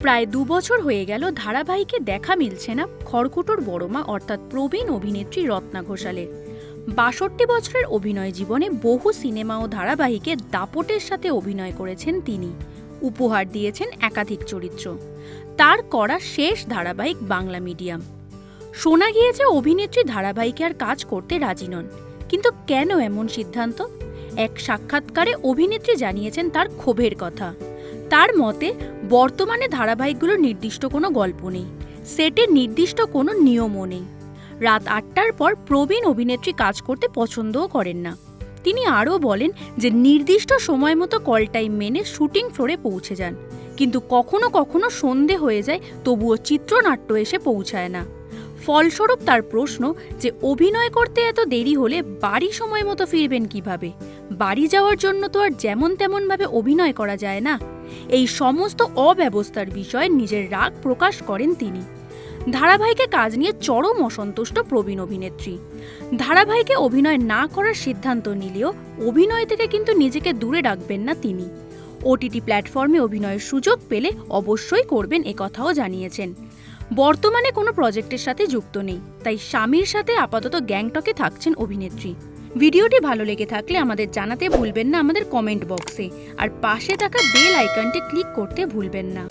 প্রায় দু বছর হয়ে গেল ধারাবাহিকে দেখা মিলছে না খড়কুটোর বড়মা, অর্থাৎ প্রবীণ অভিনেত্রী রত্না ঘোষালের। বাষট্টি বছরের অভিনয় জীবনে বহু সিনেমা ও ধারাবাহিকে দাপটের সাথে অভিনয় করেছেন তিনি। উপহার দিয়েছেন একাধিক চরিত্র। তার করা শেষ ধারাবাহিক বাংলা মিডিয়াম। শোনা গিয়েছে অভিনেত্রী ধারাবাহিকে আর কাজ করতে রাজি নন। কিন্তু কেন এমন সিদ্ধান্ত? এক সাক্ষাৎকারে অভিনেত্রী জানিয়েছেন তার ক্ষোভের কথা। তার মতে, বর্তমানে ধারাবাহিকগুলোর নির্দিষ্ট কোনো গল্প নেই। সেটের নির্দিষ্ট কোনো নিয়মও নেই। রাত আটটার পর প্রবীণ অভিনেত্রী কাজ করতে পছন্দও করেন না। তিনি আরও বলেন যে, নির্দিষ্ট সময় মতো কল টাইম মেনে শুটিং ফ্লোরে পৌঁছে যান। কিন্তু কখনো কখনো সন্ধে হয়ে যায়, তবুও চিত্রনাট্য এসে পৌঁছায় না। ফলস্বরূপ তার প্রশ্ন যে অভিনয় করতে এত দেরি হলে বাড়ি সময় মতো ফিরবেন কীভাবে? বাড়ি যাওয়ার জন্য তো আর যেমন তেমনভাবে অভিনয় করা যায় না। এই সমস্ত অব্যবস্থার বিষয়ে নিজের রাগ প্রকাশ করেন তিনি। ধারাবাহিকে কাজ নিয়ে চরম অসন্তুষ্ট প্রবীণ অভিনেত্রী। ধারাবাহিকে অভিনয় না করার সিদ্ধান্ত নিলেও অভিনয় থেকে কিন্তু নিজেকে দূরে রাখবেন না তিনি। ওটিটি প্ল্যাটফর্মে অভিনয়ের সুযোগ পেলে অবশ্যই করবেন একথাও জানিয়েছেন। বর্তমানে কোনো প্রজেক্টের সাথে যুক্ত নেই, তাই স্বামীর সাথে আপাতত গ্যাংটকে থাকছেন অভিনেত্রী। ভিডিওটি ভালো লেগে থাকলে আমাদের জানাতে ভুলবেন না আমাদের কমেন্ট বক্সে, আর পাশে থাকা বেল আইকনটি ক্লিক করতে ভুলবেন না।